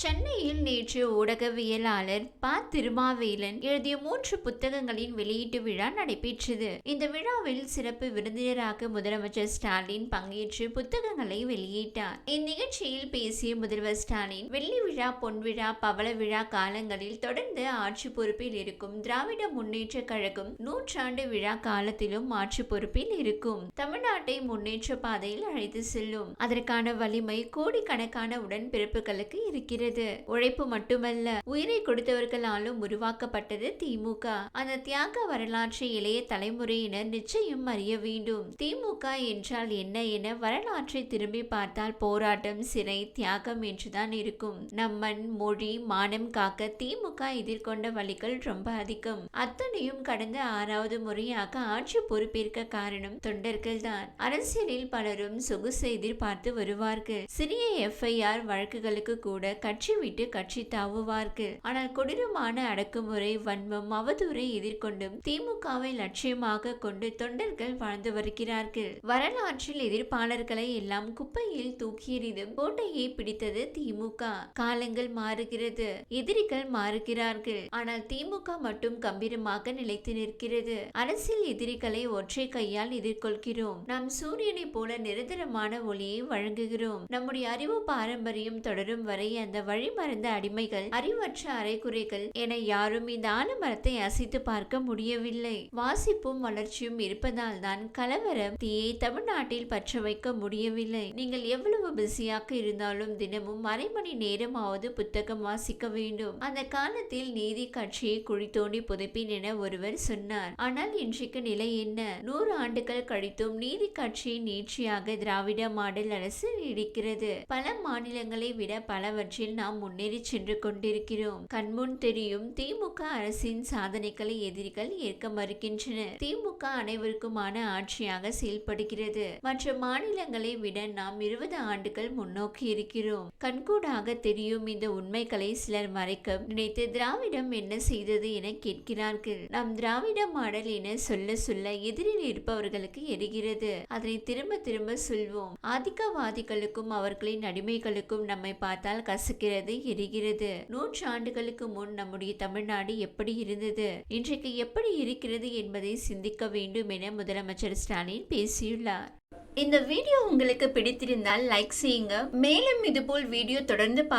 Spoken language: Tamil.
சென்னையில் நேற்று ஊடகவியலாளர் ப. திருமாவேலன் எழுதிய மூன்று புத்தகங்களின் வெளியீட்டு விழா நடைபெற்றது. இந்த விழாவில் சிறப்பு விருந்தினராக முதலமைச்சர் ஸ்டாலின் பங்கேற்று புத்தகங்களை வெளியிட்டார். இந்நிகழ்ச்சியில் பேசிய முதல்வர் ஸ்டாலின் வெள்ளி விழா பொன் விழா பவள விழா காலங்களில் தொடர்ந்து ஆட்சி பொறுப்பில் இருக்கும் திராவிட முன்னேற்ற கழகம் நூற்றாண்டு விழா காலத்திலும் ஆட்சி பொறுப்பில் இருக்கும். தமிழ்நாட்டை முன்னேற்ற பாதையில் அழைத்து செல்லும். அதற்கான வலிமை கோடிக்கணக்கான உடன்பிறப்புகளுக்கு இருக்கிறது. உழைப்பு மட்டுமல்ல உயிரை கொடுத்தவர்களாலும் உருவாக்கப்பட்டது திமுக. அந்த தியாக வரலாற்றை இளைய தலைமுறையினர் நிச்சயம் அறிய வேண்டும். திமுக என்றால் என்ன என வரலாற்றை திரும்பி பார்த்தால் போராட்டம் சிறை தியாகம் என்றுதான் இருக்கும். நம்மன் மொழி மானம் காக்க திமுக எதிர்கொண்ட வழிகள் ரொம்ப அதிகம். அத்தனையும் கடந்த ஆறாவது முறையாக ஆட்சி பொறுப்பேற்க காரணம் தொண்டர்கள் தான். அரசியலில் பலரும் சொகுசு எதிர்பார்த்து வருவார்கள். சிறிய எஃப்ஐஆர் வழக்குகளுக்கு கூட கட்சி விட்டு கட்சி தாவுவார்கள் ஆனால் கொடூரமான அடக்குமுறை வன்மம் அவதூறை எதிர்கொண்டும் திமுகவை லட்சியமாக கொண்டு தொண்டர்கள் வாழ்ந்து வருகிறார்கள். வரலாற்றில் எதிர்ப்பாளர்களை எல்லாம் குப்பையில் தூக்கி எறிதும் கோட்டையை பிடித்தது திமுக. காலங்கள் மாறுகிறது எதிரிகள் மாறுகிறார்கள். ஆனால் திமுக மட்டும் கம்பீரமாக நிலைத்து நிற்கிறது. அரசியல் எதிரிகளை ஒற்றை கையால் எதிர்கொள்கிறோம். நாம் சூரியனை போல நிரந்தரமான ஒளியை வழங்குகிறோம். நம்முடைய அறிவு பாரம்பரியம் தொடரும் வரை அந்த வழிமறந்த அடிமைகள் அறிவற்ற அரைக்குறைகள் என யாரும் இந்த ஆலமரத்தை அசைத்து பார்க்க முடியவில்லை. வாசிப்பும் வளர்ச்சியும் இருப்பதால் தான் கலவரம் தீயை தமிழ்நாட்டில் பற்ற வைக்க முடியவில்லை. நீங்கள் எவ்வளவு பிஸியாக இருந்தாலும் தினமும் அரை மணி நேரமாவது புத்தகம் வாசிக்க வேண்டும். அந்த காலத்தில் நீதி கட்சியை குழி தோண்டி புதைப்பேன் என ஒருவர் சொன்னார். ஆனால் இன்றைக்கு நிலை என்ன? நூறு ஆண்டுகள் கழித்தும் நீதி கட்சியின் நீட்சியாக திராவிட மாடல் அரசு நீடிக்கிறது. பல மாநிலங்களை விட பலவற்றில் நாம் முன்னேறி சென்று கொண்டிருக்கிறோம். கண்முன் தெரியும் திமுக அரசின் சாதனைகளை எதிரிகள் ஏற்க மறுக்கின்றனர். திமுக அனைவருக்குமான ஆட்சியாக செயல்படுகிறது. மற்ற மாநிலங்களை விட நாம் இருபது ஆண்டுகள் முன்னோக்கி இருக்கிறோம். கண்கூடாக தெரியும் இந்த உண்மைகளை சிலர் மறைக்க நினைத்து திராவிடம் என்ன செய்தது என கேட்கிறார்கள். நாம் திராவிட மாடல் என சொல்ல சொல்ல எதிரில் இருப்பவர்களுக்கு எரிகிறது. அதனை திரும்ப திரும்ப சொல்வோம். ஆதிக்கவாதிகளுக்கும் அவர்களின் அடிமைகளுக்கும் நம்மை பார்த்தால் கசக்கிறது எரிகிறது. நூற்றாண்டுகளுக்கு முன் நம்முடைய தமிழ்நாடு எப்படி இருந்தது? இன்றைக்கு எப்படி இருக்கிறது என்பதை சிந்திக்க வேண்டும் என முதலமைச்சர் ஸ்டாலின் பேசியுள்ளார். இந்த வீடியோ உங்களுக்கு பிடித்திருந்தால் லைக் செய்யுங்க. மேலும் இதுபோல் வீடியோ தொடர்ந்து பார்க்க